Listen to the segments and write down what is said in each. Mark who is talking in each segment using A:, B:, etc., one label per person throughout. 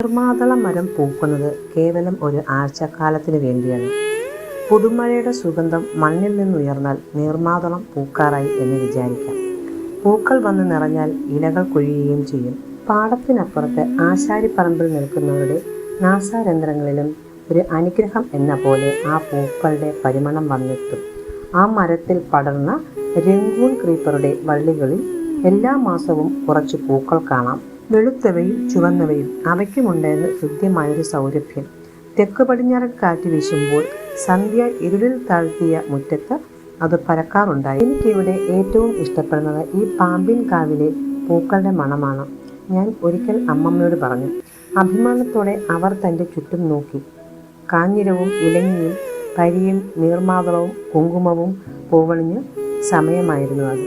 A: നിർമാതള മരം പൂക്കുന്നത് കേവലം ഒരു ആഴ്ചക്കാലത്തിന് വേണ്ടിയാണ്. പുതുമഴയുടെ സുഗന്ധം മണ്ണിൽ നിന്നുയർന്നാൽ നീർമാതളം പൂക്കാറായി എന്ന് വിചാരിക്കാം. പൂക്കൾ വന്ന് നിറഞ്ഞാൽ ഇലകൾ കൊഴിയുകയും ചെയ്യും. പാടത്തിനപ്പുറത്ത് ആശാരിപ്പറമ്പിൽ നിൽക്കുന്നവരുടെ നാസാരന്ധ്രങ്ങളിലും ഒരു അനുഗ്രഹം എന്ന പോലെ ആ പൂക്കളുടെ പരിമണം വന്നെത്തും. ആ മരത്തിൽ പടർന്ന രംഗൂൺ ക്രീപ്പറുടെ വള്ളികളിൽ എല്ലാ മാസവും കുറച്ച് പൂക്കൾ കാണാം. വെളുത്തവയും ചുവന്നവയും അവയ്ക്കുമുണ്ടായിരുന്ന ഹൃദ്യമായൊരു സൗരഭ്യം. തെക്ക് പടിഞ്ഞാറൻ കാറ്റ് വീശുമ്പോൾ സന്ധ്യ ഇരുളിൽ താഴ്ത്തിയ മുറ്റത്ത് അത് പരക്കാറുണ്ടായി. എനിക്കിവിടെ ഏറ്റവും ഇഷ്ടപ്പെടുന്നത് ഈ പാമ്പിൻ കാവിലെ പൂക്കളുടെ മണമാണ്. ഞാൻ ഒരിക്കൽ അമ്മമ്മയോട് പറഞ്ഞു അഭിമാനത്തോടെ അവർ തന്റെ ചുറ്റും നോക്കി. കാഞ്ഞിരവും ഇലങ്ങിയും പരിയും നീർമാതളവും കുങ്കുമവും പൂവണിഞ്ഞ് സമയമായിരുന്നു അത്.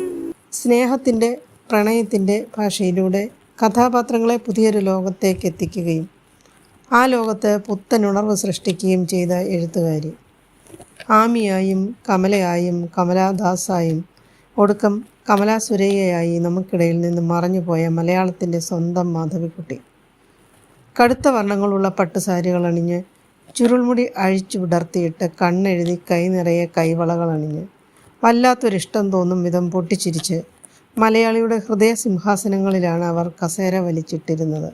B: സ്നേഹത്തിന്റെ പ്രണയത്തിന്റെ ഭാഷയിലൂടെ കഥാപാത്രങ്ങളെ പുതിയൊരു ലോകത്തേക്ക് എത്തിക്കുകയും ആ ലോകത്ത് പുത്തൻ ഉണർവ് സൃഷ്ടിക്കുകയും ചെയ്ത എഴുത്തുകാരി. ആമിയായും കമലയായും കമലാദാസായും ഒടുക്കം കമലാ സുരയ്യയായി നമുക്കിടയിൽ നിന്ന് മറഞ്ഞുപോയ മലയാളത്തിന്റെ സ്വന്തം മാധവിക്കുട്ടി. കടുത്ത വർണങ്ങളുള്ള പട്ടുസാരികൾ അണിഞ്ഞ് ചുരുൾമുടി അഴിച്ചു വിടർത്തിയിട്ട് കണ്ണെഴുതി കൈ നിറയെ കൈവളകൾ അണിഞ്ഞ് വല്ലാത്തൊരിഷ്ടം തോന്നും വിധം പൊട്ടിച്ചിരിച്ച് മലയാളിയുടെ ഹൃദയ സിംഹാസനങ്ങളിലാണ് അവർ കസേര വലിച്ചിട്ടിരുന്നത്.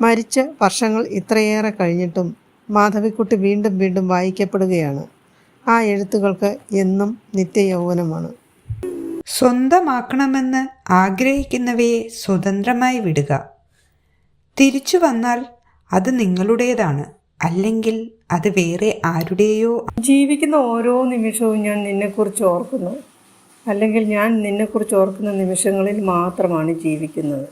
B: മരിച്ച് വർഷങ്ങൾ ഇത്രയേറെ കഴിഞ്ഞിട്ടും മാധവിക്കുട്ടി വീണ്ടും വീണ്ടും വായിക്കപ്പെടുകയാണ്. ആ എഴുത്തുകൾക്ക് എന്നും നിത്യയൗവനമാണ്.
C: സ്വന്തമാക്കണമെന്ന് ആഗ്രഹിക്കുന്നവയെ സ്വതന്ത്രമായി വിടുക. തിരിച്ചു വന്നാൽ അത് നിങ്ങളുടേതാണ്. അല്ലെങ്കിൽ അത് വേറെ ആരുടെയോ.
B: ജീവിക്കുന്ന ഓരോ നിമിഷവും ഞാൻ നിന്നെക്കുറിച്ച് ഓർക്കുന്നു. അല്ലെങ്കിൽ ഞാൻ നിന്നെക്കുറിച്ച് ഓർക്കുന്ന നിമിഷങ്ങളിൽ മാത്രമാണ് ജീവിക്കുന്നത്.